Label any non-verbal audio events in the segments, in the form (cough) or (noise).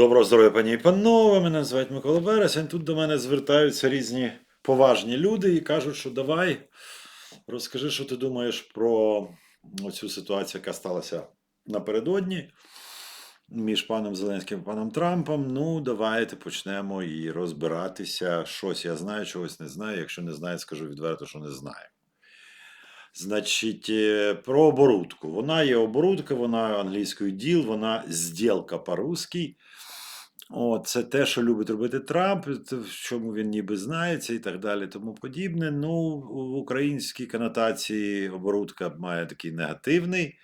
Доброго здоров'я, пані і панове. Мене звати Микола Вересень. Тут до мене звертаються різні поважні люди і кажуть, що давай розкажи, що ти думаєш про цю ситуацію, яка сталася напередодні між паном Зеленським і паном Трампом. Ну, давайте почнемо і розбиратися. Щось я знаю, чогось не знаю. Якщо не знаю, скажу відверто, що не знаю. Значить, е, про оборудку. Вона є оборудка, вона англійською діл, вона зділка по-русски. Це те, що любить робити Трамп, в чому він ніби знається і так далі, тому подібне. Ну, в українській конотації оборудка має такий негативний,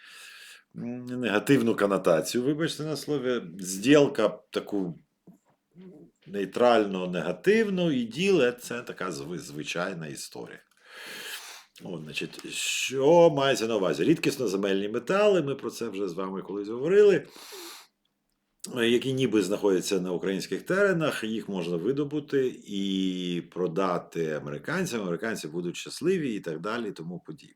негативну конотацію, вибачте на слові. Зділка таку нейтрально негативну, і діле це така звичайна історія. От, значить, що мається на увазі? Рідкісноземельні метали, ми про це вже з вами колись говорили, е, які ніби знаходяться на українських теренах, їх можна видобути і продати американцям. Американці будуть щасливі і так далі, і тому подібне.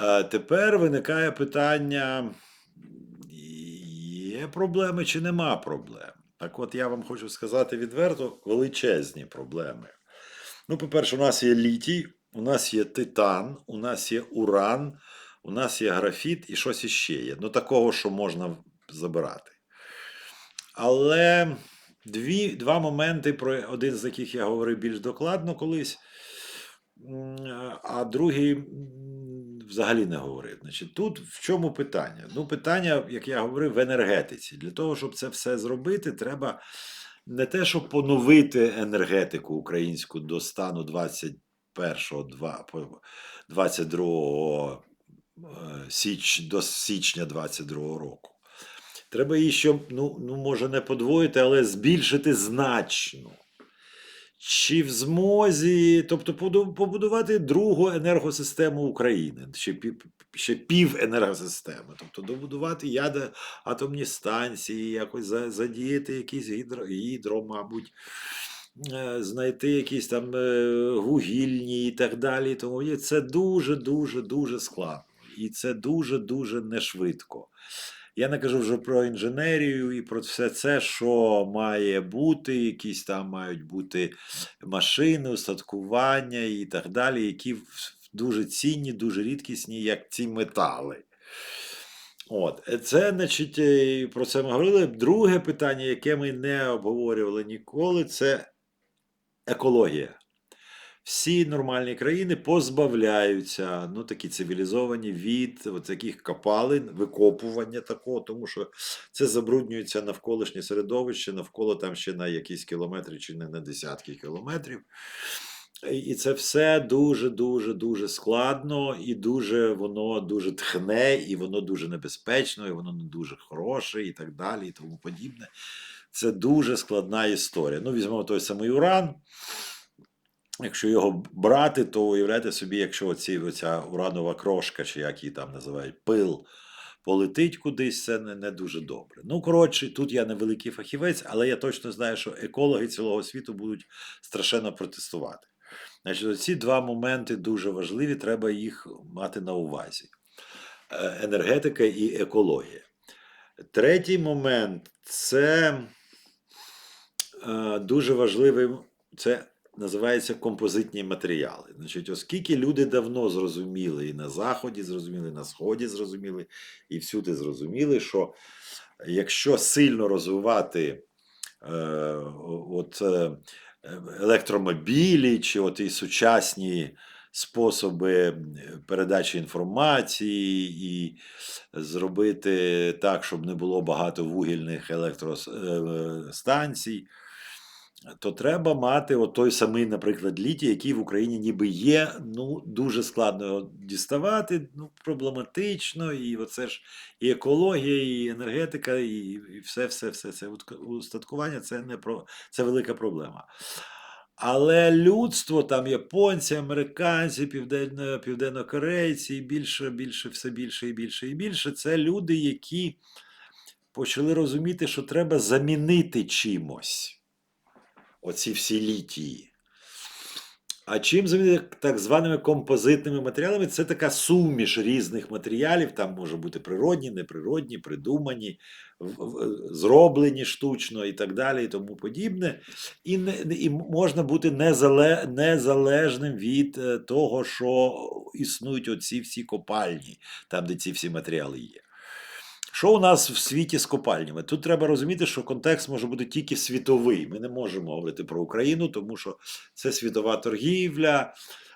Е, Тепер виникає питання: є проблеми чи нема проблем? Так от я вам хочу сказати відверто, величезні проблеми. Ну, по-перше, у нас є літій, у нас є титан, у нас є уран, у нас є графіт і щось іще є. Ну, такого, що можна забирати. Але дві, два моменти, про один з яких я говорив більш докладно колись, а другий взагалі не говорив. Значить, Тут в чому питання? Ну, питання, як я говорив, в енергетиці. Для того, щоб це все зробити, треба не те, щоб поновити енергетику українську до стану 20. 1 22 е, січ, до січня 22 року. Треба її ще, ну, ну, може, не подвоїти, але збільшити значно. Чи в змозі, тобто побудувати другу енергосистему України, ще пів, ще пів енергосистеми, тобто добудувати ядер, атомні станції, якось задіяти якісь гідро, гідро мабуть знайти якісь там е, вугільні і так далі. Тому це дуже, дуже, складно. І це дуже, дуже нешвидко. Я не кажу вже про інженерію і про все це, що має бути, якісь там мають бути машини, устаткування і так далі, які дуже цінні, дуже рідкісні, як ці метали. От, е, це, значить, е, про це ми говорили. Друге питання, яке ми не обговорювали ніколи, це екологія. Всі нормальні країни позбавляються, ну такі цивілізовані від таких копалин, викопування такого, тому що це забруднюється навколишнє середовище, навколо там ще на якісь кілометри чи не на десятки кілометрів. І- це все дуже, дуже, дуже складно, і дуже воно дуже тхне, і воно дуже небезпечно, і воно не дуже хороше, і так далі, і тому подібне. Це дуже складна історія. Ну, візьмемо той самий уран. Якщо його брати, то уявляйте собі, якщо оці, оця уранова крошка, чи як її там називають, пил, полетить кудись, це не, не дуже добре. Ну, коротше, тут я не великий фахівець, але я точно знаю, що екологи цілого світу будуть страшенно протестувати. Значить, ці два моменти дуже важливі, треба їх мати на увазі: Е, енергетика і екологія. Третій момент це дуже важливий, це називається композитні матеріали. Значить, оскільки люди давно зрозуміли і на Заході зрозуміли, і на Сході зрозуміли, і всюди зрозуміли, що якщо сильно розвивати е, от, е, електромобілі чи от і сучасні способи передачі інформації і зробити так, щоб не було багато вугільних електростанцій, то треба мати от той самий, наприклад, літій, який в Україні ніби є. Ну, дуже складно його діставати, ну, проблематично, і оце ж і екологія, і енергетика, і, і все, все, все це устаткування це не про це велика проблема. Але людство, там японці, американці, південно, південнокорейці, і більше, більше, все більше і більше і більше, це люди, які почали розуміти, що треба замінити чимось оці всі літії. А чим замінити так званими композитними матеріалами? Це така суміш різних матеріалів. Там може бути природні, неприродні, придумані, зроблені штучно і так далі, і тому подібне. І, не, і можна бути незале, незалежним від е, того, що існують оці всі копальні, там, де ці всі матеріали є. Що у нас в світі з копальнями? Тут треба розуміти, що контекст може бути тільки світовий. Ми не можемо говорити про Україну, тому що це світова торгівля,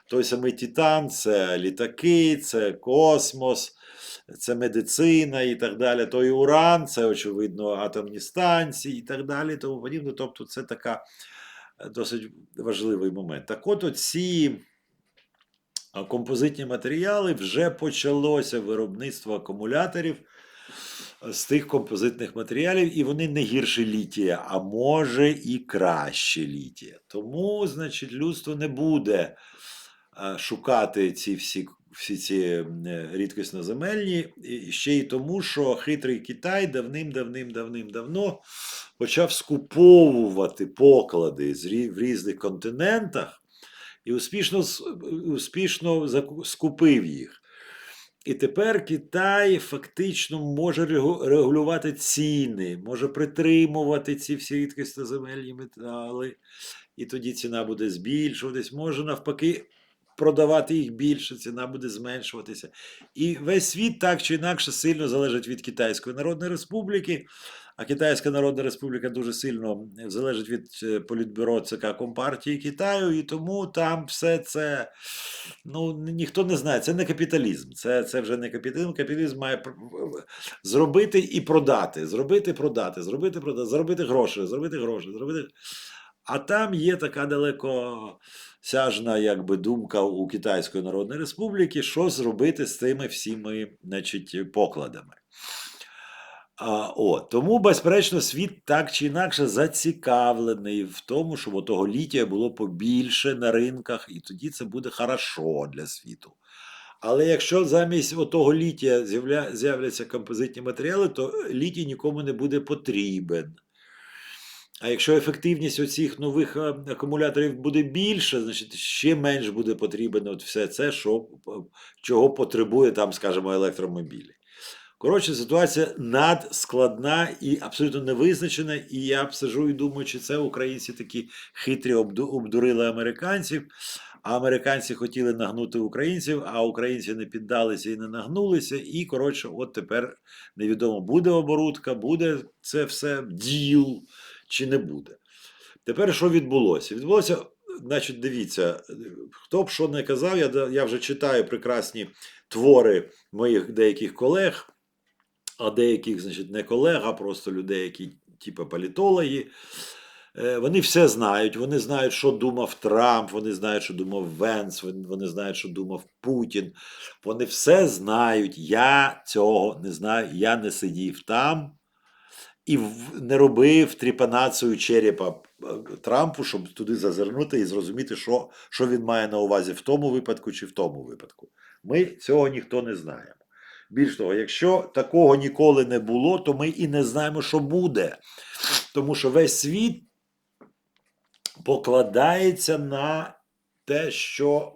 той самий Титан, це літаки, це космос, це медицина і так далі. Той уран, це, очевидно, атомні станції і так далі. Тому подібне. Тобто, це така е, досить важливий момент. Так от оці композитні матеріали вже почалося виробництво акумуляторів з тих композитних матеріалів, і вони не гірше літія, а може і краще літія. Тому, значить, людство не буде е, шукати ці всі. Всі ці е, рідкісноземельні, ще й тому, що хитрий Китай давним-давним-давним-давно почав скуповувати поклади в різних континентах і успішно, успішно скупив їх. І тепер Китай фактично може регу- регулювати ціни, може притримувати ці всі рідкісноземельні метали, і тоді ціна буде збільшуватись, може навпаки продавати їх більше, ціна буде зменшуватися. І весь світ так чи інакше сильно залежить від Китайської Народної Республіки. А Китайська Народна Республіка дуже сильно залежить від е, політбюро ЦК Компартії Китаю, і тому там все це ну, ніхто не знає. Це не капіталізм. Це, це вже не капіталізм. Капіталізм має зробити і продати. Зробити, продати, зробити, продати, заробити гроші, зробити гроші, зробити. А там є така далекосяжна якби, думка у Китайської Народної Республіки, що зробити з цими всіми значить, покладами. А, о, тому, безперечно, світ так чи інакше зацікавлений в тому, щоб того літія було побільше на ринках, і тоді це буде хорошо для світу. Але якщо замість отого літія з'явля, з'являться композитні матеріали, то літій нікому не буде потрібен. А якщо ефективність оцих нових е, акумуляторів буде більше, значить ще менш буде потрібно от все це, що, е, чого потребує там, скажімо, електромобілі. Коротше, ситуація надскладна і абсолютно невизначена. І я сижу і думаю, чи це українці такі хитрі обду- обдурили американців. А американці хотіли нагнути українців, а українці не піддалися і не нагнулися. І, коротше, от тепер невідомо, буде оборудка, буде це все діл чи не буде. Тепер що відбулося? Відбулося, значить, дивіться, хто б що не казав, я, я вже читаю прекрасні твори моїх деяких колег, а деяких, значить, не колег, а просто людей, які, типу, політологи. Е, Вони все знають, вони знають, що думав Трамп, вони знають, що думав Венс, вони знають, що думав Путін. Вони все знають. Я цього не знаю, я не сидів там і не робив тріпанацію черепа е, Трампу, щоб туди зазирнути і зрозуміти, що, що він має на увазі в тому випадку чи в тому випадку. Ми цього ніхто не знаємо. Більш того, якщо такого ніколи не було, то ми і не знаємо, що буде. Тому що весь світ покладається на те, що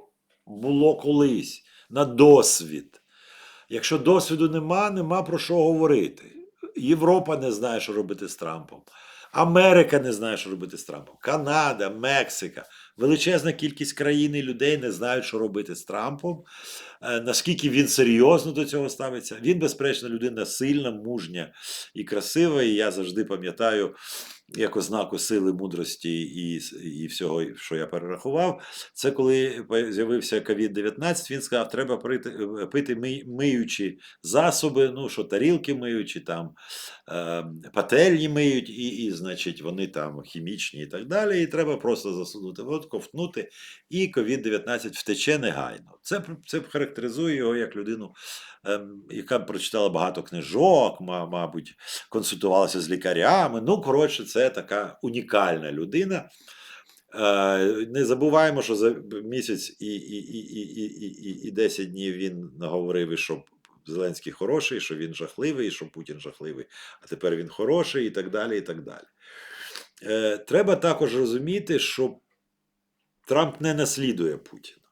було колись, на досвід. Якщо досвіду нема, нема про що говорити. Європа не знає, що робити з Трампом. Америка не знає, що робити з Трампом. Канада, Мексика. Величезна кількість країн і людей не знають, що робити з Трампом. Е, Наскільки він серйозно до цього ставиться. Він, безперечно, людина сильна, мужня і красива. І я завжди пам'ятаю, як ознаку сили, мудрості і, і всього, що я перерахував. Це коли з'явився COVID-19, він сказав, треба пити, пити ми- миючі засоби, ну що тарілки миючі, там е, пательні миють, і, і, значить, вони там хімічні і так далі. І треба просто засунути в рот, ковтнути, і COVID-19 втече негайно. Це, це характеризує його як людину, ем, яка прочитала багато книжок, мабуть, консультувалася з лікарями. Ну, коротше, це така унікальна людина. Е, Не забуваємо, що за місяць і, і, і, і, і, і, і 10 днів він наговорив, що Зеленський хороший, що він жахливий, що Путін жахливий, а тепер він хороший, і так далі. і так далі. Е, Треба також розуміти, що Трамп не наслідує Путіна.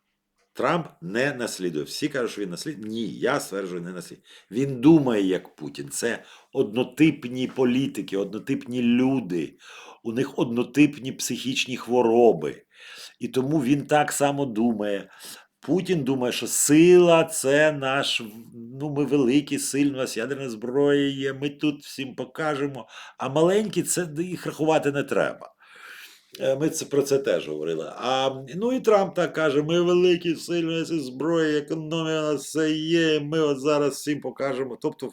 Трамп не наслідує. Всі кажуть, що він наслідує. Ні, я стверджую, не наслідує. Він думає як Путін. Це однотипні політики, однотипні люди. У них однотипні психічні хвороби. І тому він так само думає. Путін думає, що сила це наш, ну ми великі, сильні, у нас ядерна зброя є, ми тут всім покажемо. А маленькі це їх рахувати не треба. Е, Ми про це теж говорили. А, ну і Трамп так каже: ми великі, сильні, зброя, економія, у нас все є. Ми от зараз всім покажемо. Тобто,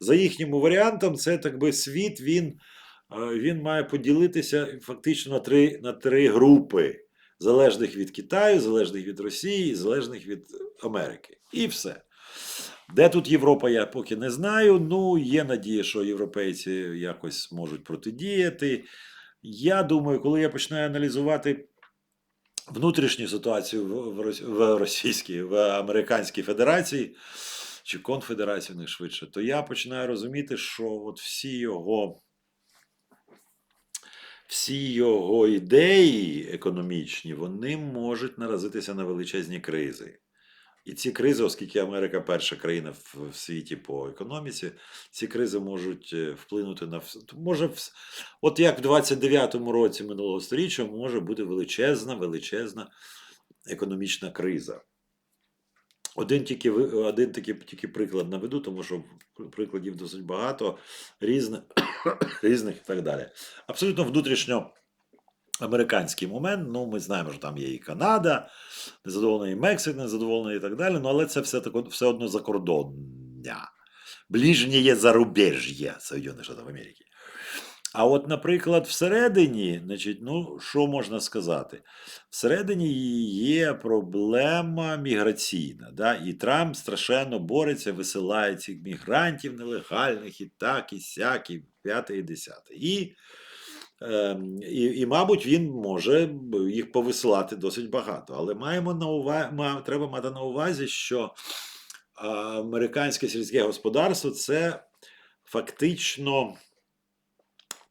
за їхнім варіантом, це так би світ він, е, він має поділитися фактично на три, на три групи: залежних від Китаю, залежних від Росії, залежних від Америки. І все. Де тут Європа, я поки не знаю. Ну, є надія, що європейці якось можуть протидіяти. Я думаю, коли я починаю аналізувати внутрішню ситуацію в, Російській, в Американській Федерації чи конфедерації, не швидше, то я починаю розуміти, що от всі його. Всі його ідеї економічні, вони можуть наразитися на величезні кризи. І ці кризи, оскільки Америка перша країна в, в світі по економіці, ці кризи можуть е, вплинути на все. Може, от як в 29-му році минулого сторіччя може бути величезна, величезна економічна криза. Один тільки, один такий тільки приклад наведу, тому що прикладів досить багато, різних, (coughs) різних і так далі. Абсолютно внутрішньо американський момент. Ну, ми знаємо, що там є і Канада, незадоволена і Мексик, незадоволена і так далі. Ну, але це все тако, все одно закордоння. Ближнє є зарубіжжя Соєднаних Штатів Америки. А от, наприклад, всередині, значить, ну, що можна сказати? Всередині є проблема міграційна. Да? І Трамп страшенно бореться, висилає цих мігрантів нелегальних, і так, і сяк, і п'яте, і десяте. І і, і, мабуть, він може їх повисилати досить багато. Але маємо на увазі, треба мати на увазі, що американське сільське господарство це фактично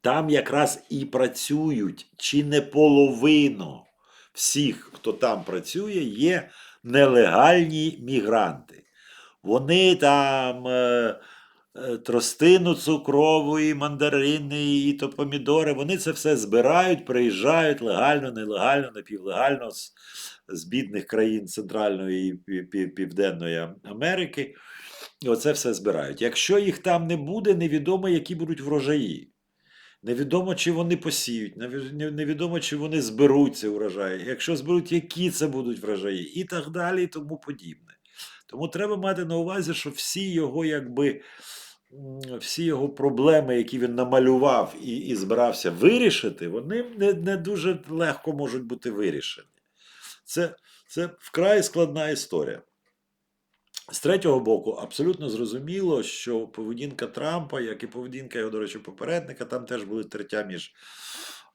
там якраз і працюють, чи не половину всіх, хто там працює, є нелегальні мігранти. Вони там. Е, тростину цукрову, і мандарини, і то помідори. Вони це все збирають, приїжджають легально, нелегально, напівлегально з, з бідних країн Центральної і Пі- Пі- Південної Америки. І оце все збирають. Якщо їх там не буде, невідомо, які будуть врожаї. Невідомо, чи вони посіють, невідомо, чи вони зберуть ці урожаї. Якщо зберуть, які це будуть врожаї, і так далі, і тому подібне. Тому треба мати на увазі, що всі його, якби, всі його проблеми, які він намалював і, і збирався вирішити, вони не, не дуже легко можуть бути вирішені. Це, це вкрай складна історія. З третього боку, абсолютно зрозуміло, що поведінка Трампа, як і поведінка його, до речі, попередника, там теж були тертя між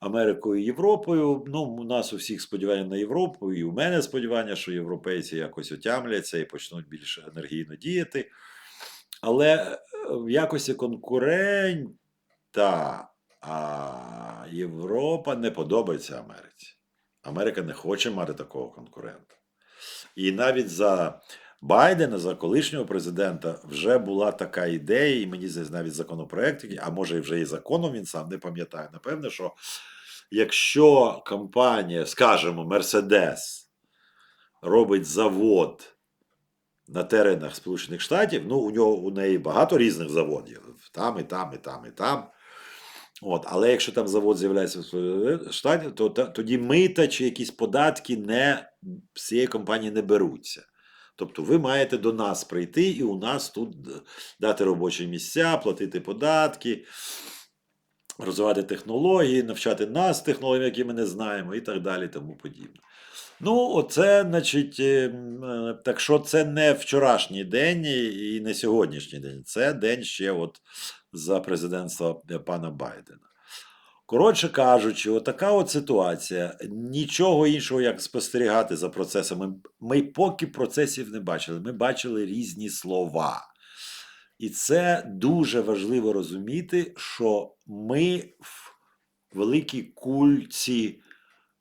Америкою і Європою. Ну, у нас у всіх сподівання на Європу, і у мене сподівання, що європейці якось отямляться і почнуть більш енергійно діяти. Але е, в якості конкурента а Європа не подобається Америці. Америка не хоче мати такого конкурента. І навіть за Байдена, за колишнього президента, вже була така ідея, і мені здається, навіть законопроект, а може вже і законом він сам не пам'ятає. Напевне, що якщо компанія, скажімо, Мерседес робить завод на теренах Сполучених Штатів, ну у нього у неї багато різних заводів, там і там, і там, і там. От, але якщо там завод з'являється в Сполучених Штатах, то тоді мита чи якісь податки не з цієї компанії не беруться. Тобто ви маєте до нас прийти і у нас тут дати робочі місця, платити податки, розвивати технології, навчати нас технологіям, які ми не знаємо, і так далі, тому подібне. Ну, оце, значить, е, е, так що це не вчорашній день і і не сьогоднішній день. Це день ще от за президентства е, пана Байдена. Коротше кажучи, отака от ситуація. Нічого іншого, як спостерігати за процесами. Ми поки процесів не бачили. Ми бачили різні слова. І це дуже важливо розуміти, що ми в великій кульці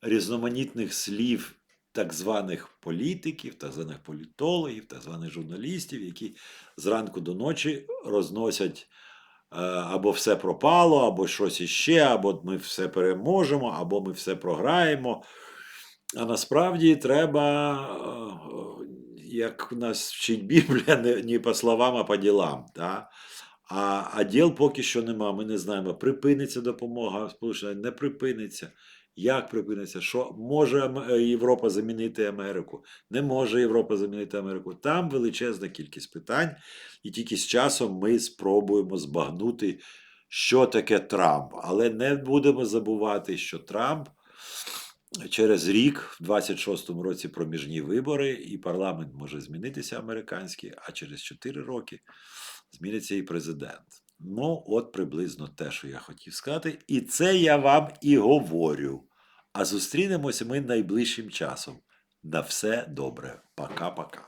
різноманітних слів так званих політиків, так званих політологів, так званих журналістів, які зранку до ночі розносять е, або все пропало, або щось іще, або ми все переможемо, або ми все програємо. А насправді треба, е, як нас вчить Біблія, не, по словам, а по ділам. Та? А, а діл поки що нема. Ми не знаємо, припиниться допомога Сполучених, не припиниться. Як припиниться? Що може е, Європа замінити Америку? Не може Європа замінити Америку. Там величезна кількість питань, і тільки з часом ми спробуємо збагнути, що таке Трамп. Але не будемо забувати, що Трамп через рік, в 26-му році, проміжні вибори, і парламент може змінитися американський, а через 4 роки зміниться і президент. Ну, от приблизно те, що я хотів сказати. І це я вам і говорю. А зустрінемося ми найближчим часом. На все добре. Пока-пока.